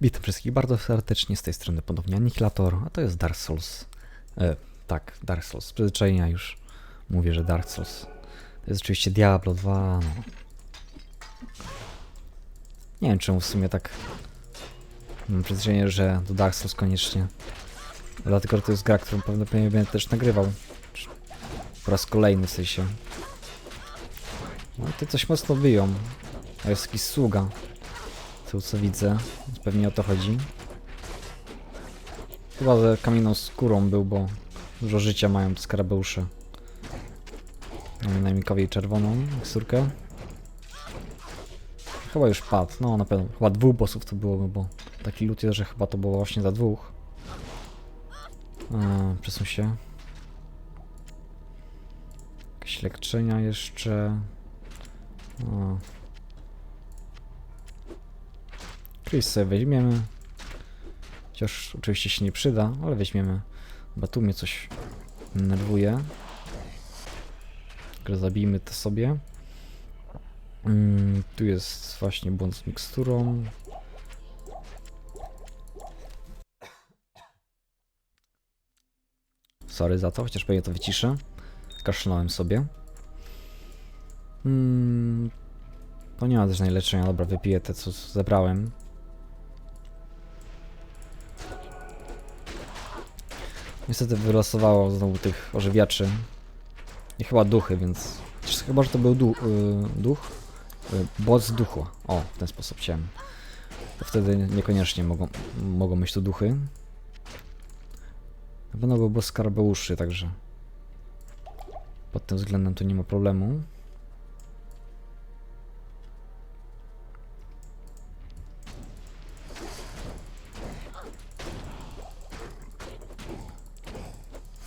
Witam wszystkich bardzo serdecznie, z tej strony ponownie Anihilator, a to jest Dark Souls. E, tak, Dark Souls. Z przyzwyczajenia już mówię, że Dark Souls. To jest oczywiście Diablo 2, no. Nie wiem czemu w sumie tak mam przyzwyczajenie, że do Dark Souls koniecznie. Dlatego, że to jest gra, którą pewnie będę też nagrywał. Po raz kolejny w sensie. No to coś mocno wyją. A jest jakiś sługa. Tu co widzę. Pewnie o to chodzi. Chyba że kamienną skórą był, bo dużo życia mają te skarabeusze. Mamy najmikowi czerwoną miksturkę. Chyba już padł, no na pewno. Chyba dwóch bossów to było, bo taki lód jest, że chyba to było właśnie za dwóch. A, przesuń się. Jakieś leczenia jeszcze. O. Chris sobie weźmiemy. Chociaż oczywiście się nie przyda, ale weźmiemy. Chyba tu mnie coś nerwuje. Zabijmy to sobie. Mm, tu jest właśnie błąd z miksturą. Sorry za to, chociaż pewnie to wyciszę. Kaszlnąłem sobie. Mm, to nie ma też najlepszego. Dobra, wypiję te, co zebrałem. Niestety wylosowało znowu tych ożywiaczy. I chyba duchy, więc... Chyba, że to był du y, duch. Y, boss duchu. O, w ten sposób chciałem. To wtedy niekoniecznie mogą, mogą być tu duchy. Na pewno był boss także... Pod tym względem tu nie ma problemu.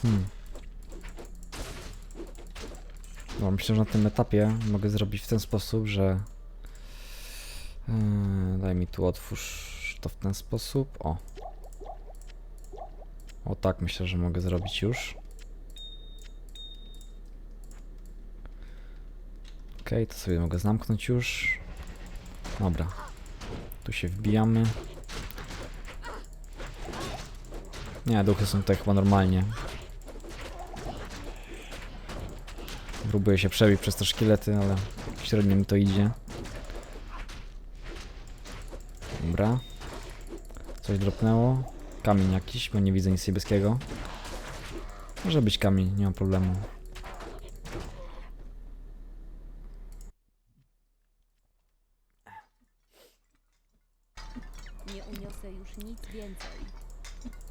Hmm. No, myślę, że na tym etapie mogę zrobić w ten sposób, że... Yy, daj mi tu otwórz to w ten sposób. O. O tak myślę, że mogę zrobić już. Okej, to sobie mogę zamknąć już. Dobra. Tu się wbijamy. Nie, duchy są tutaj chyba normalnie. Próbuję się przebić przez te szkielety, ale średnio mi to idzie. Dobra. Coś dropnęło. Kamień jakiś, bo nie widzę nic niebieskiego. Może być kamień, nie ma problemu. Nie uniosę już nic więcej.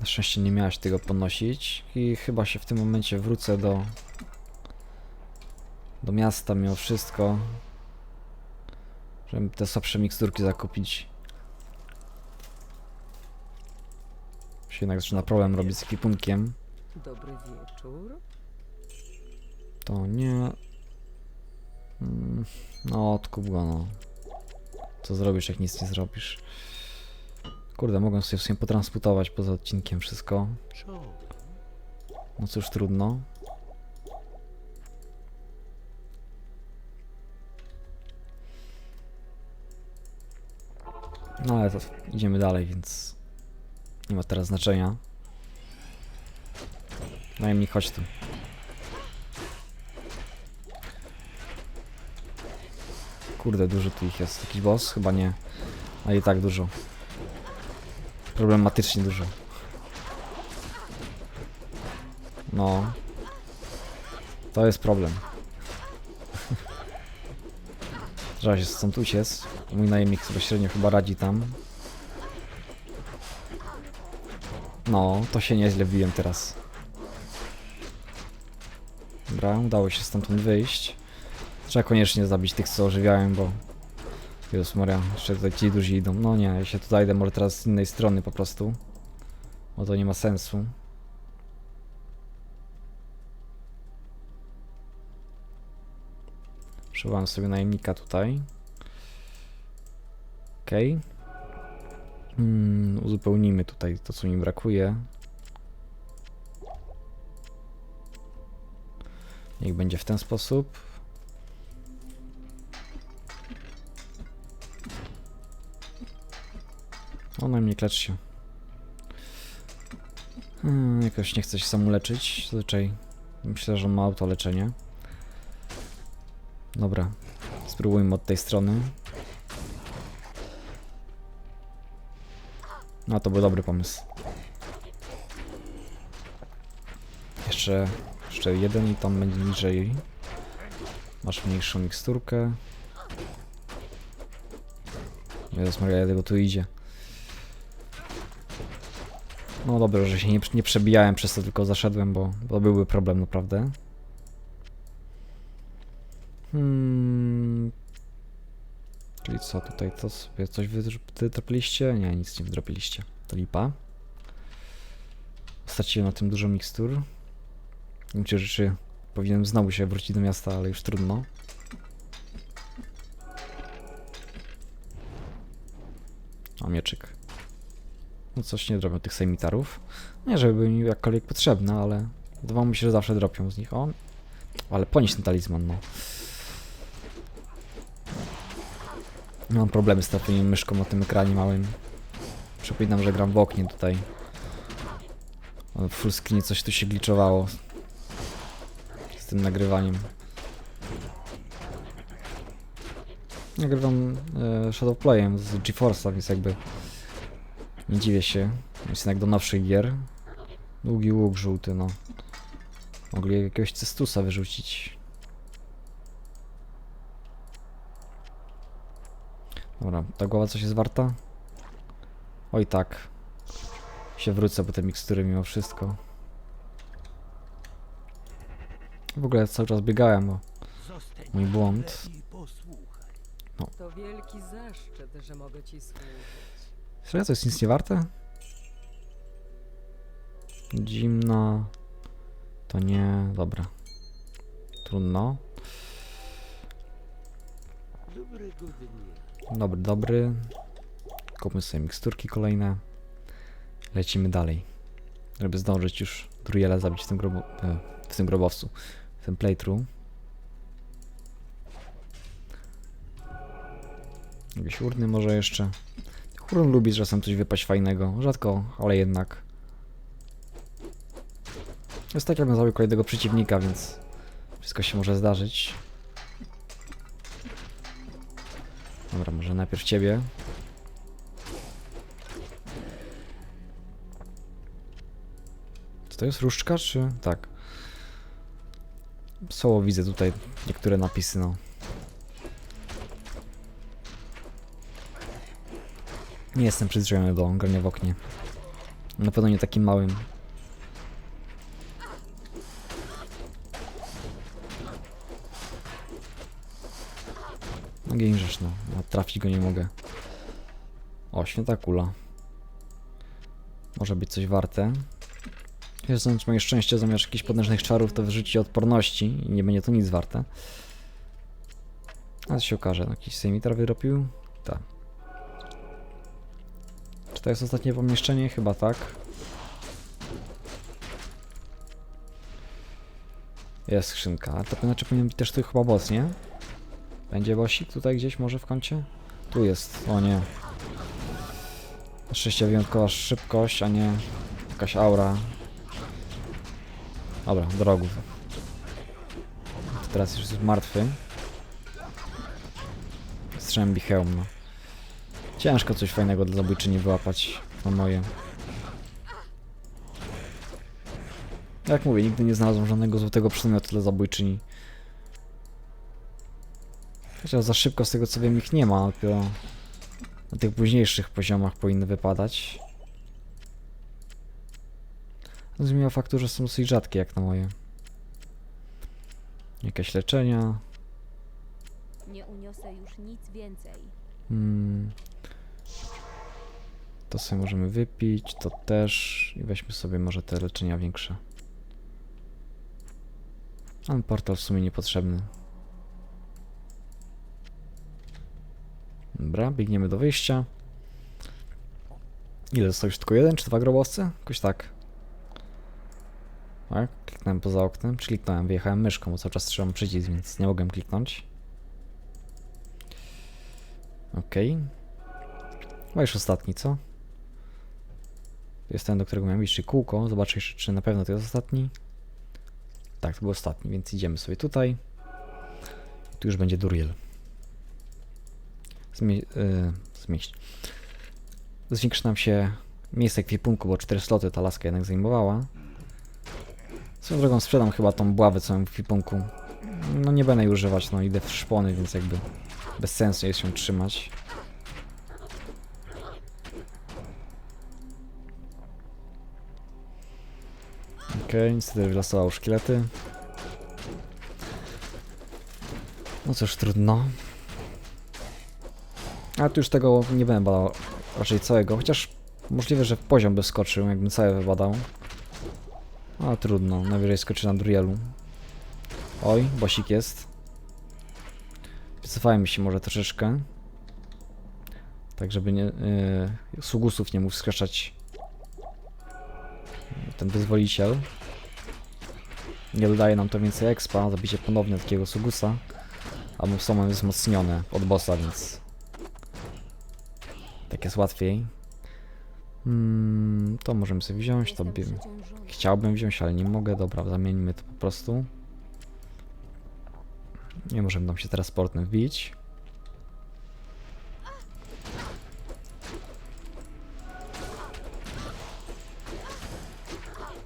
Na szczęście nie miałaś tego podnosić i chyba się w tym momencie wrócę do do miasta mimo wszystko. Żeby te słabsze miksturki zakupić. Się jednak zaczyna problem robić z ekwipunkiem. Dobry wieczór. to nie. Mm, no odkup go no. Co zrobisz jak nic nie zrobisz? Kurde mogę sobie w sumie potransputować poza odcinkiem wszystko. No cóż trudno No ale to idziemy dalej, więc nie ma teraz znaczenia. Najemnik, chodź tu. Kurde, dużo tu ich jest. Jakiś boss? Chyba nie. Ale i tak dużo. Problematycznie dużo. No. To jest problem. Trzeba się stąd uciec. Mój najemnik sobie średnio chyba radzi tam. No, to się nieźle wbiłem teraz. Dobra, udało się stamtąd wyjść. Trzeba koniecznie zabić tych, co ożywiałem, bo... Jezus Maria, jeszcze tutaj ci duzi idą. No nie, ja się tutaj idę może teraz z innej strony po prostu. Bo to nie ma sensu. Przywołam sobie najemnika tutaj. Okej. Mm, uzupełnimy tutaj to, co mi brakuje. Niech będzie w ten sposób. O, najmniej klecz się. Hmm, jakoś nie chce się sam leczyć. Zazwyczaj myślę, że on ma autoleczenie. Dobra. Spróbujmy od tej strony. No to był dobry pomysł. Jeszcze, jeszcze jeden i tam będzie niżej. Masz mniejszą miksturkę. Jezus Maria, tego tu idzie. No dobrze, że się nie, nie przebijałem przez to, tylko zaszedłem, bo to byłby problem naprawdę. Hmm. Czyli co tutaj, to sobie coś wydr- wydropiliście? Nie, nic nie wydropiliście. To lipa. Straciłem na tym dużo mikstur. Czy rzeczy powinienem znowu się wrócić do miasta, ale już trudno. O, mieczyk. No coś nie drobią tych sejmitarów. Nie, żeby były mi jakkolwiek potrzebne, ale wydawało mi się, że zawsze dropią z nich. O, ale ponieść ten talizman, no. Mam problemy z trafieniem myszką na tym ekranie małym. Przypominam, że gram w oknie tutaj. W full screenie coś tu się gliczowało. Z tym nagrywaniem. Nagrywam e, Shadowplayem z GeForce'a, więc jakby nie dziwię się. Jest jednak do nowszych gier. Długi łuk żółty, no. Mogli jakiegoś cestusa wyrzucić. Dobra, ta głowa coś jest warta? Oj tak. Się wrócę po te mikstury mimo wszystko. W ogóle cały czas biegałem, bo mój błąd. To wielki zaszczyt, że mogę ci służyć. Serio, to jest nic nie warte? Zimna. To nie. Dobra. Trudno. Dobry, dobry. Kupmy sobie miksturki kolejne. Lecimy dalej. Żeby zdążyć już Druiela zabić w tym, grobu, e, w tym grobowcu. W tym playthrough. Jakieś urny może jeszcze. Urn lubi czasem coś wypaść fajnego. Rzadko, ale jednak. Jest tak, jakbym zabił kolejnego przeciwnika, więc wszystko się może zdarzyć. Dobra, może najpierw ciebie. Czy to jest różdżka, czy... Tak. Słowo widzę tutaj niektóre napisy, no. Nie jestem przyzwyczajony do grania w oknie. Na pewno nie takim małym. No. Ja trafić go nie mogę. O, święta kula. Może być coś warte. Jeśli moje szczęście zamiast jakichś potężnych czarów, to wyrzuci odporności i nie będzie to nic warte. A co się okaże, no, jakiś sejmitar wyrobił? Tak. Czy to jest ostatnie pomieszczenie? Chyba tak. Jest skrzynka. To znaczy powinien być też tu chyba boss, nie? Będzie bossik tutaj gdzieś może w kącie? Tu jest. O nie. Szczęście wyjątkowa szybkość, a nie jakaś aura. Dobra, drogów. Teraz już jest martwy. Strzębi hełm. Ciężko coś fajnego dla zabójczyni wyłapać na moje. Jak mówię, nigdy nie znalazłem żadnego złotego przedmiotu dla zabójczyni. Chociaż za szybko z tego co wiem ich nie ma, dopiero na tych późniejszych poziomach powinny wypadać. To zmienia faktu, że są dosyć rzadkie jak na moje. Jakieś leczenia. Nie uniosę już nic więcej. Hmm. To sobie możemy wypić, to też. I weźmy sobie może te leczenia większe. Ale portal w sumie niepotrzebny. Dobra, biegniemy do wyjścia. Ile został już tylko jeden czy dwa grobowce? Jakoś tak. Tak, kliknąłem poza oknem, czy kliknąłem, wyjechałem myszką, bo cały czas trzymam przycisk, więc nie mogłem kliknąć. Okej. Chyba już ostatni, co? To jest ten, do którego miałem iść, czyli kółko. Zobaczę jeszcze, czy na pewno to jest ostatni. Tak, to był ostatni, więc idziemy sobie tutaj. Tu już będzie Duriel. Zmie zmieść. Zwiększy nam się miejsce kwipunku, bo 4 sloty ta laska jednak zajmowała. Swoją drogą sprzedam chyba tą buławę, co w kwipunku. No nie będę jej używać, no idę w szpony, więc jakby bez sensu jest ją trzymać. Okej, niestety wylosował szkielety. No cóż, trudno. Ale tu już tego nie będę badał raczej całego, chociaż możliwe, że poziom by skoczył, jakbym cały wybadał. Ale trudno, najwyżej skoczy na Durielu. Oj, bosik jest. Wycofajmy się może troszeczkę. Tak, żeby nie, yy, sługusów nie mógł skraszać ten wyzwoliciel. Nie dodaje nam to więcej expa, zabicie ponownie takiego Sugusa. A mu są one wzmocnione od bossa, więc tak jest łatwiej. Mm, to możemy sobie wziąć, to. Chciałbym wziąć, ale nie mogę. Dobra, zamieńmy to po prostu. Nie możemy tam się teraz portem wbić.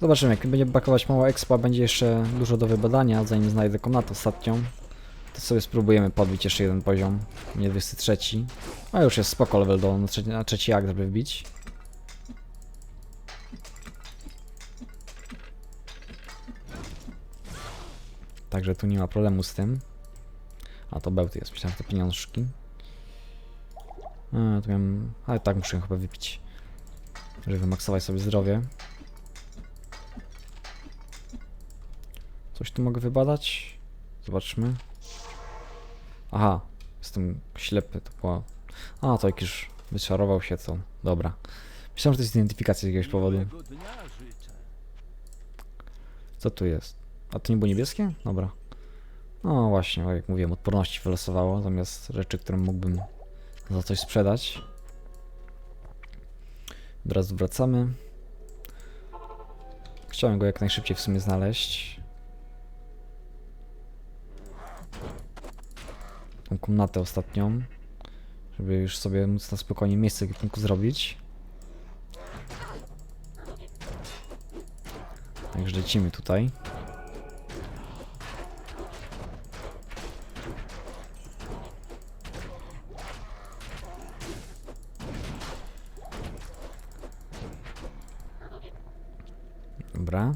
Zobaczymy, jak będzie bakować mało expa, będzie jeszcze dużo do wybadania, zanim znajdę komnatę ostatnią. To sobie spróbujemy podbić jeszcze jeden poziom, nie 23. A już jest spoko level do na trzeci, na trzeci akt, żeby wbić. Także tu nie ma problemu z tym. A to bełty jest, myślałem, że to pieniążki. A, tu miałem... Ale tak muszę chyba wypić. Żeby wymaksować sobie zdrowie. Coś tu mogę wybadać? Zobaczmy. Aha, jestem ślepy, to była... A, to jak już wyczarował się, to dobra. Myślałem, że to jest identyfikacja z jakiegoś powodu. Co tu jest? A to nie było niebieskie? Dobra. No właśnie, jak mówiłem, odporności wylosowało, zamiast rzeczy, które mógłbym za coś sprzedać. Od razu wracamy. Chciałem go jak najszybciej w sumie znaleźć. Komnatę ostatnią. Żeby już sobie móc na spokojnie miejsce w kierunku zrobić. Także lecimy tutaj. Dobra.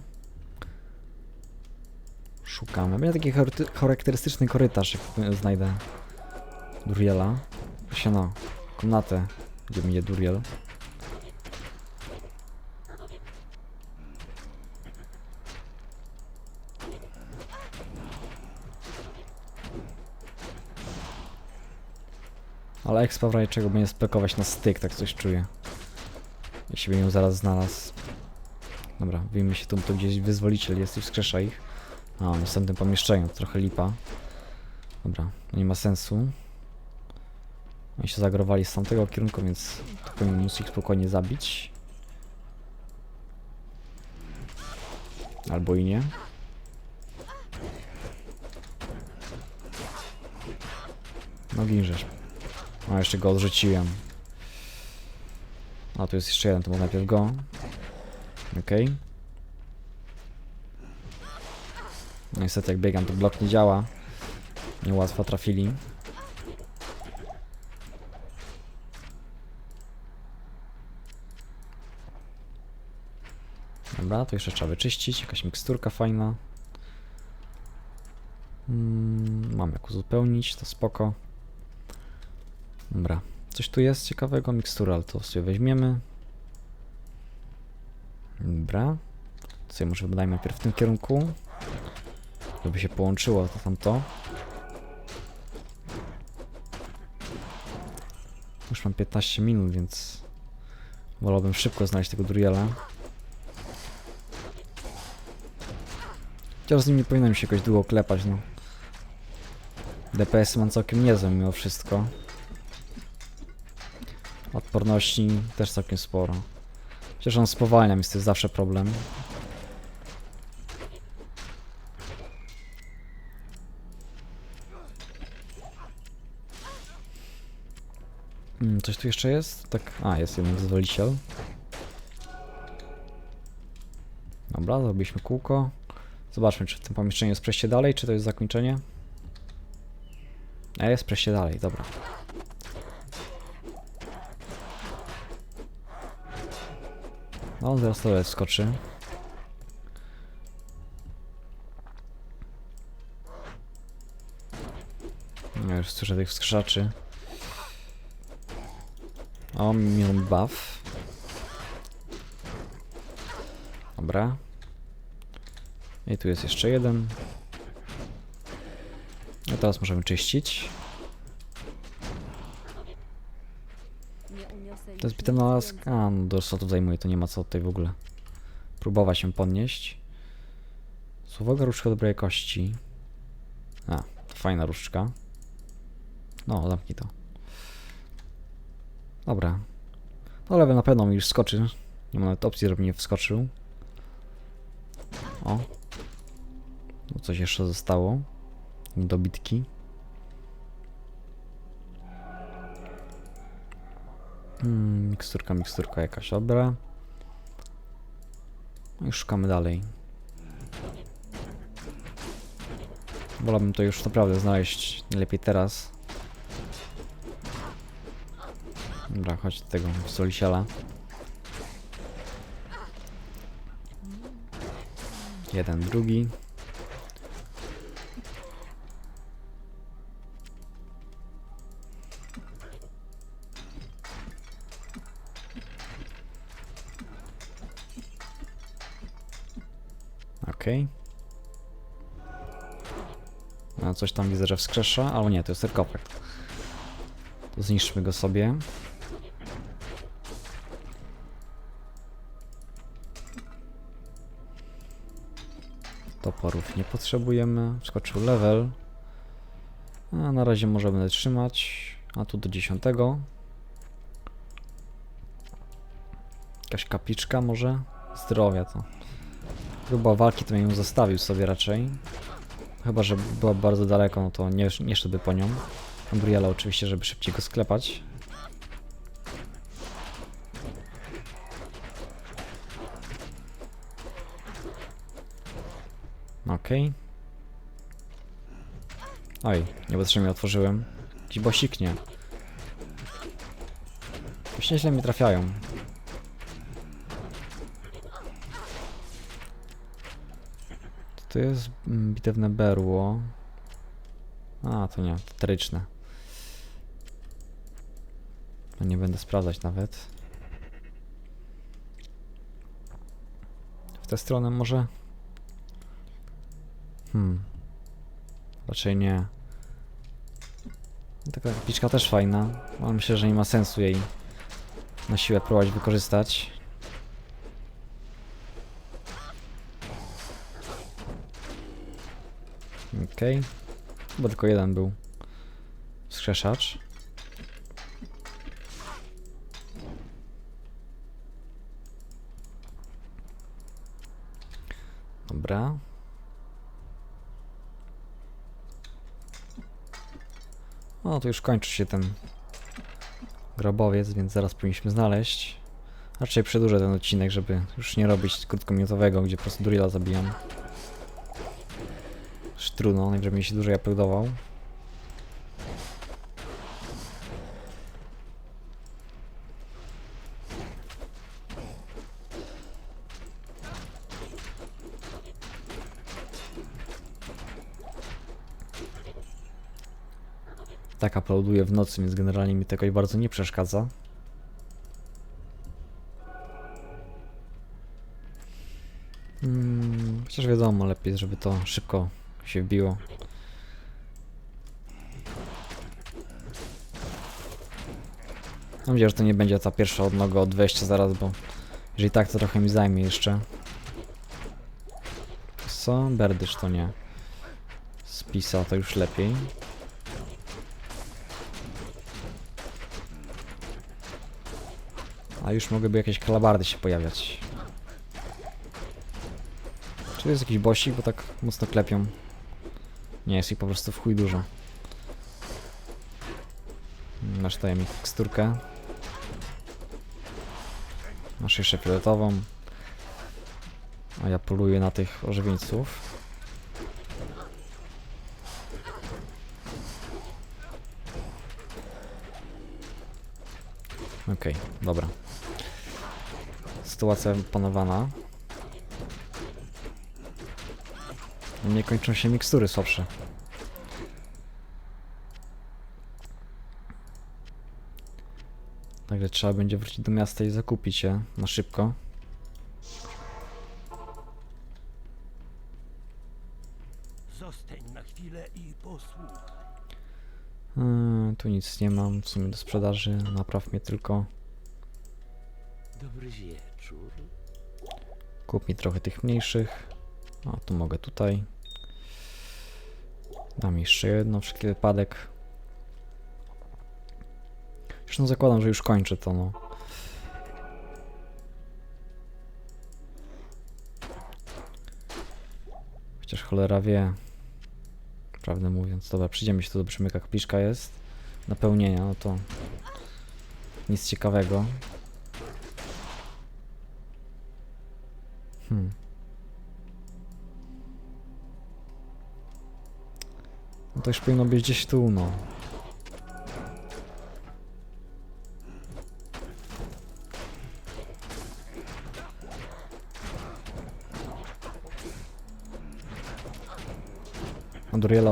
Szukamy. Będzie taki charakterystyczny korytarz, jak znajdę Duriela. Właśnie no, komnatę, gdzie będzie Duriel. Ale expa w razie czego będzie spekować na styk, tak coś czuję. Jeśli bym ją zaraz znalazł. Dobra, wyjmie się tu, tu gdzieś wyzwoliciel jest i wskrzesza ich. A, w następnym pomieszczeniu, to trochę lipa. Dobra, nie ma sensu. Oni się zagrowali z tamtego kierunku, więc to powinien móc ich spokojnie zabić. Albo i nie. No ginżesz. A, jeszcze go odrzuciłem. A, tu jest jeszcze jeden, to może najpierw go. Okej. No niestety jak biegam, to blok nie działa. Niełatwo trafili. Dobra, to jeszcze trzeba wyczyścić. Jakaś miksturka fajna. Mm, mam jak uzupełnić, to spoko. Dobra. Coś tu jest ciekawego, mikstura, ale to sobie weźmiemy. Dobra. To sobie może wydajmy najpierw w tym kierunku. Żeby się połączyło to tamto. Już mam 15 minut, więc wolałbym szybko znaleźć tego Duriela. Chociaż z nim nie powinienem się jakoś długo klepać, no. DPS mam całkiem niezłe mimo wszystko. Odporności też całkiem sporo. Chociaż on spowalnia, więc to jest zawsze problem. Hmm, coś tu jeszcze jest? Tak, a jest jeden wyzwoliciel. Dobra, zrobiliśmy kółko. Zobaczmy, czy w tym pomieszczeniu jest przejście dalej, czy to jest zakończenie. A jest przejście dalej, dobra. No, zaraz to skoczy. No, już słyszę tych skrzaczy. O, minął buff. Dobra. I tu jest jeszcze jeden. No teraz możemy czyścić. To jest bitem nic na las. A, no do slotu zajmuje, to nie ma co tutaj w ogóle próbować się podnieść. Słowoga różdżka dobrej jakości. A, to fajna różdżka. No, zamknij to. Dobra. No level na pewno mi już skoczy. Nie ma nawet opcji, żeby nie wskoczył. O. No coś jeszcze zostało. Dobitki. Hmm, miksturka, miksturka jakaś, dobra. No i szukamy dalej. Wolałbym to już naprawdę znaleźć lepiej teraz. Dobra, chodź do tego solisiela. Jeden, drugi. No coś tam widzę, że wskrzesza, albo nie, to jest sarkofag. To zniszczmy go sobie. Toporów nie potrzebujemy. Skoczył level. A na razie możemy trzymać. A tu do 10. Jakaś kapliczka może? Zdrowia to. Próba walki to ją zostawił sobie raczej. Chyba, że była bardzo daleko, no to nie, nie szedłby po nią. Gabriela oczywiście, żeby szybciej go sklepać. Okej. Oj, niepotrzebnie otworzyłem. Jakiś bosik nie. Już nieźle mi trafiają. To jest mm, bitewne berło. A, to nie, to teryczne. No nie będę sprawdzać nawet. W tę stronę może? Hmm. Raczej nie. Taka kapliczka też fajna, ale myślę, że nie ma sensu jej na siłę próbować wykorzystać. Okej. Chyba tylko jeden był wskrzeszacz. Dobra. O, to już kończy się ten grobowiec, więc zaraz powinniśmy znaleźć. Raczej przedłużę ten odcinek, żeby już nie robić krótkominutowego, gdzie po prostu Durilla zabijam. Już trudno, najwyżej mi się dłużej uploadował. Tak uploaduję w nocy, więc generalnie mi to jakoś bardzo nie przeszkadza. Hmm, chociaż wiadomo, lepiej, żeby to szybko się wbiło. Mam nadzieję, że to nie będzie ta pierwsza odnoga od wejścia zaraz, bo jeżeli tak, to trochę mi zajmie jeszcze. Co? Berdysz to nie. Spisa to już lepiej. A już mogłyby jakieś kalabardy się pojawiać. Czy jest jakiś bosik, bo tak mocno klepią? Nie, jest ich po prostu w chuj dużo. Masz tutaj miksturkę. Masz jeszcze fioletową. A ja poluję na tych ożywieńców. Okej, dobra. Sytuacja panowana. Nie kończą się mikstury słabsze. Także trzeba będzie wrócić do miasta i zakupić je na szybko. Zostań na chwilę i posłuchaj. Yy, tu nic nie mam w sumie do sprzedaży. Napraw mnie tylko. Dobry wieczór. Kup mi trochę tych mniejszych. A tu mogę tutaj. Dam jeszcze jedno, wszelki wypadek. Zresztą zakładam, że już kończę to, no. Chociaż cholera wie. Prawdę mówiąc. Dobra, przyjdziemy się tu, zobaczymy jaka kapliczka jest. Napełnienia, no to nic ciekawego. Hmm. No to już powinno być gdzieś tu, no.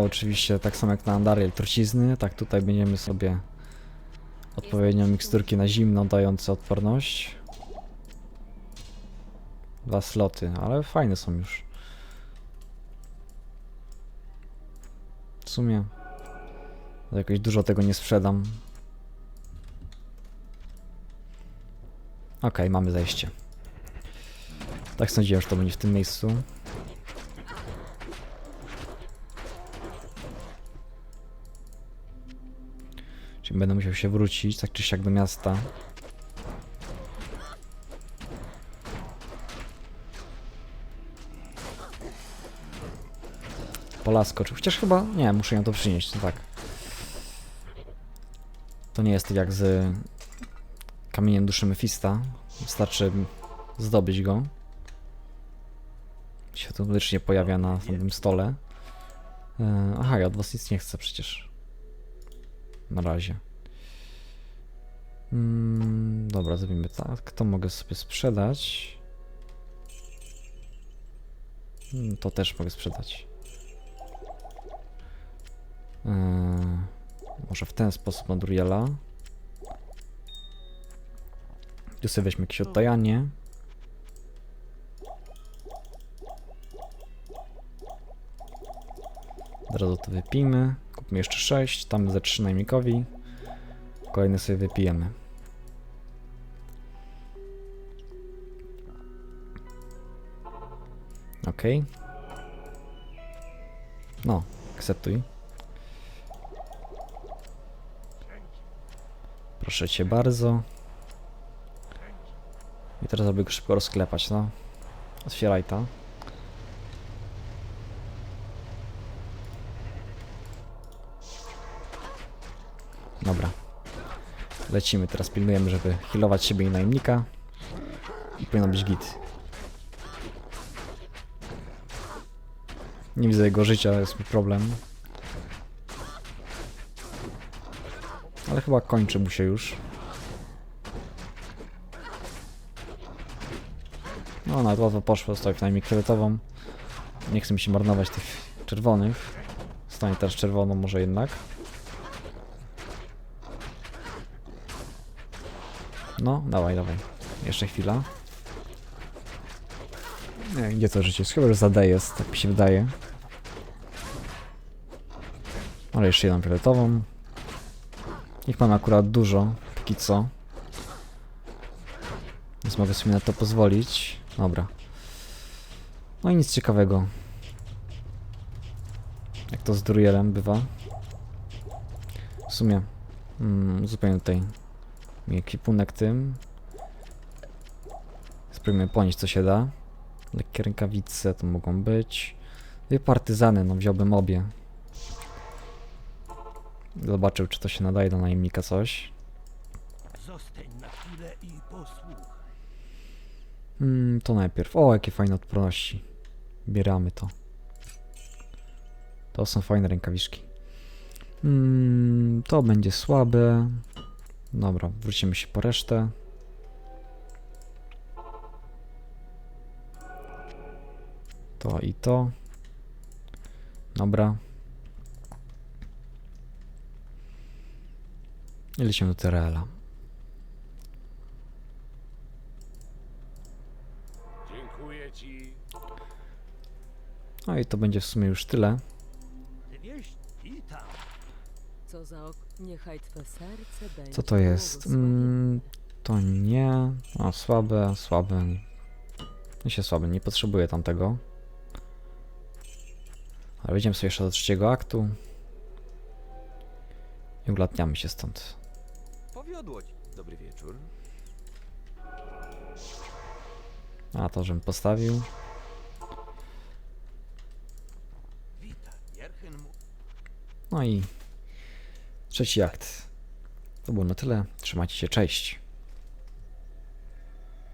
Oczywiście, tak samo jak na Andariel trucizny, tak tutaj będziemy sobie odpowiednio miksturki na zimno dające odporność. Dwa sloty, ale fajne są już. Sumie jakoś dużo tego nie sprzedam. Okej, mamy zejście. Tak sądziłem, że to będzie w tym miejscu. Czyli będę musiał się wrócić, tak czy siak do miasta. Polasko, czy chociaż chyba, nie, muszę ją to przynieść, no tak. To nie jest tak jak z kamieniem duszy Mefista. Wystarczy zdobyć go. Się to licznie pojawia na samym stole. E, aha, ja od was nic nie chcę przecież. Na razie. Mm, dobra, zrobimy tak. To mogę sobie sprzedać. Mm, To też mogę sprzedać. Eee, może w ten sposób Andriela. Tu sobie weźmy jakieś odtajanie. Od razu to wypijmy. Kupmy jeszcze 6, tam ze 3 najmikowi. Kolejny sobie wypijemy. Ok. No, akceptuj. Proszę cię bardzo. I teraz aby go szybko rozklepać, no. Otwieraj to. Dobra. Lecimy, teraz pilnujemy, żeby healować siebie i najemnika. I powinno być git. Nie widzę jego życia, jest mi problem. Ale chyba kończy mu się już. No, nawet łatwo poszło, stoi przynajmniej kredytową. Nie chcę mi się marnować tych czerwonych. Stanie teraz czerwoną może jednak. No, dawaj, dawaj. Jeszcze chwila. Nie, gdzie to życie? Chyba już za D jest, tak mi się wydaje. Ale jeszcze jedną fioletową. Ich mam akurat dużo, póki co. Więc mogę sobie na to pozwolić. Dobra. No i nic ciekawego. Jak to z Druyelem bywa. W sumie mm, zupełnie tutaj mi ekwipunek tym. Spróbujmy ponieść co się da. Lekkie rękawice to mogą być. Dwie partyzany, no wziąłbym obie. Zobaczył, czy to się nadaje do najemnika coś. Zostań na chwilę i posłuchaj. Mm, to najpierw. O, jakie fajne odporności. Bieramy to. To są fajne rękawiczki. Mm, to będzie słabe. Dobra, wrócimy się po resztę. To i to. Dobra. Lecimy do Terela. Dziękuję ci. No i to będzie w sumie już tyle. Co za ok... Niechaj twe serce będzie Co to jest? Mm, to nie. O, słabe, słabe. Nie się słabe, nie potrzebuję tamtego. Ale wejdziemy sobie jeszcze do trzeciego aktu. I ulatniamy się stąd. Powiodło ci. Dobry wieczór. A to, żebym postawił. Witaj. Jerchyn mu... No i trzeci akt. To było na tyle. Trzymajcie się, cześć.